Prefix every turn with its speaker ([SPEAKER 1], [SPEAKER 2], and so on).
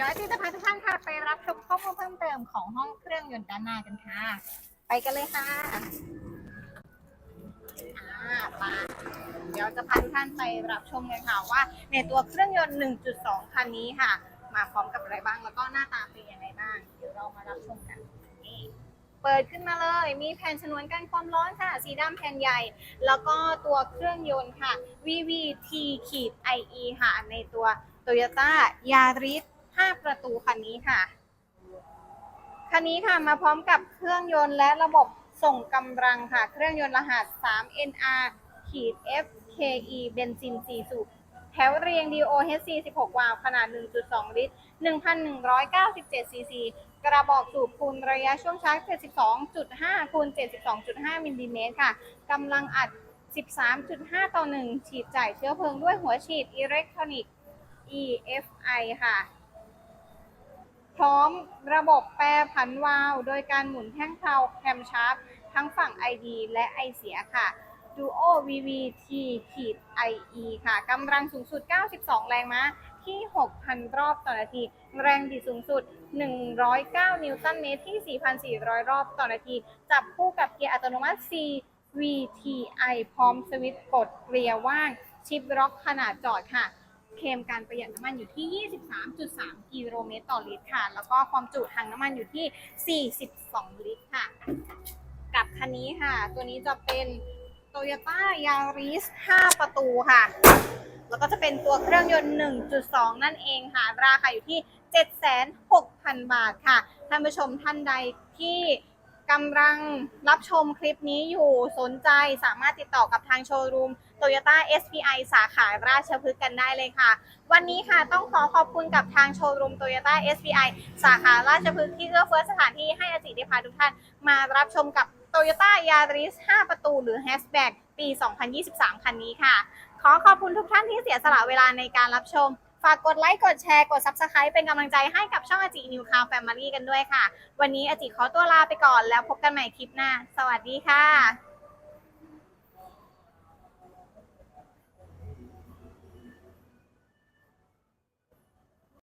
[SPEAKER 1] ดี๋ยวอาจารย์จะพาทุกท่านค่ะไปรับชมข้อมูลเพิ่มเติมของห้องเครื่องยนต์ด้านหน้ากันค่ะ ไปกันเลยค่ะอ่ามาเดี๋ยวจะพาทุกท่านไปรับชมกันค่ะว่า ในตัวเครื่องยนต์ 1.2 คันนี้ค่ะ มาพร้อมกับอะไรบ้างแล้วก็หน้าตาเป็นยังไงบ้าง เดี๋ยวเรามารับชมกันนี่เปิดขึ้นมาเลย มีแผ่นชนวนกันความร้อนค่ะ สีดำแผ่นใหญ่ แล้วก็ตัวเครื่องยนต์ค่ะ VVT ขีด IE ค่ะ ในตัว Toyota Yaris 5 ประตูคันนี้ค่ะ คันนี้ค่ะมาพร้อมกับเครื่องยนต์และระบบส่งกำลังค่ะ เครื่องยนต์รหัส 3NR ขีด FKE เบนซิน 4 สูบแถวเรียง DOHC 16 วาล์วขนาด 1.2 ลิตร 1,197 ซีซี กระบอกสูบคูณระยะช่วงชาร์จ 72.5 คูณ 72.5 มิลลิเมตรค่ะ กำลังอัด 13.5 ต่อ 1 ฉีดจ่ายเชื้อเพลิงด้วยหัวฉีดอิเล็กทรอนิกส์ EFI ค่ะ พร้อมระบบแปรผันวาล์วโดยการหมุนแท่งเพลาแคมชาร์ปทั้งฝั่ง ID และ I เสียค่ะ Duo VVT ขีด IE ค่ะกำลังสูงสุด 92 แรงม้าที่ 6,000 รอบต่อนาที แรงบิดสูงสุด 109 นิวตันเมตรที่ 4,400 รอบต่อนาที จับคู่กับเกียร์อัตโนมัติ CVTi พร้อมสวิตช์กดเรียร์ว่าง ชิปล็อกขนาดจอดค่ะ เคลมการประหยัดน้ำมันอยู่ที่ 23.3 กิโลเมตรต่อลิตรค่ะ แล้วก็ความจุถังน้ำมันอยู่ที่ 42 ลิตรค่ะ กับคันนี้ค่ะ ตัวนี้จะเป็น Toyota Yaris 5 ประตูค่ะ แล้วก็จะเป็นตัวเครื่องยนต์ 1.2 นั่นเองค่ะ ราคาอยู่ที่ 76,000บาทค่ะ ท่านผู้ชมท่านใดที่ กำลังรับชมคลิปนี้อยู่สนใจสามารถติดต่อกับทางโชว์รูม Toyota SPI สาขาราชพฤกษ์กันได้เลยค่ะ วันนี้ค่ะต้องขอขอบคุณกับทางโชว์รูม Toyota SPI สาขาราชพฤกษ์ที่เอื้อเฟื้อสถานที่ให้อาจิได้พาทุกท่านมารับชมกับ Toyota Yaris 5 ประตูหรือ Hatchback ปี 2023 คันนี้ค่ะ ขอขอบคุณทุกท่านที่เสียสละเวลาในการรับชมากกดไลค์กดแชร์กด Subscribe เป็นกำลังใจให้กับช่องอาจินิวคาวแฟมิลี่กันด้วยค่ะ วันนี้อาจิขอตัวลาไปก่อนแล้วพบกันใหม่คลิปหน้า สวัสดีค่ะ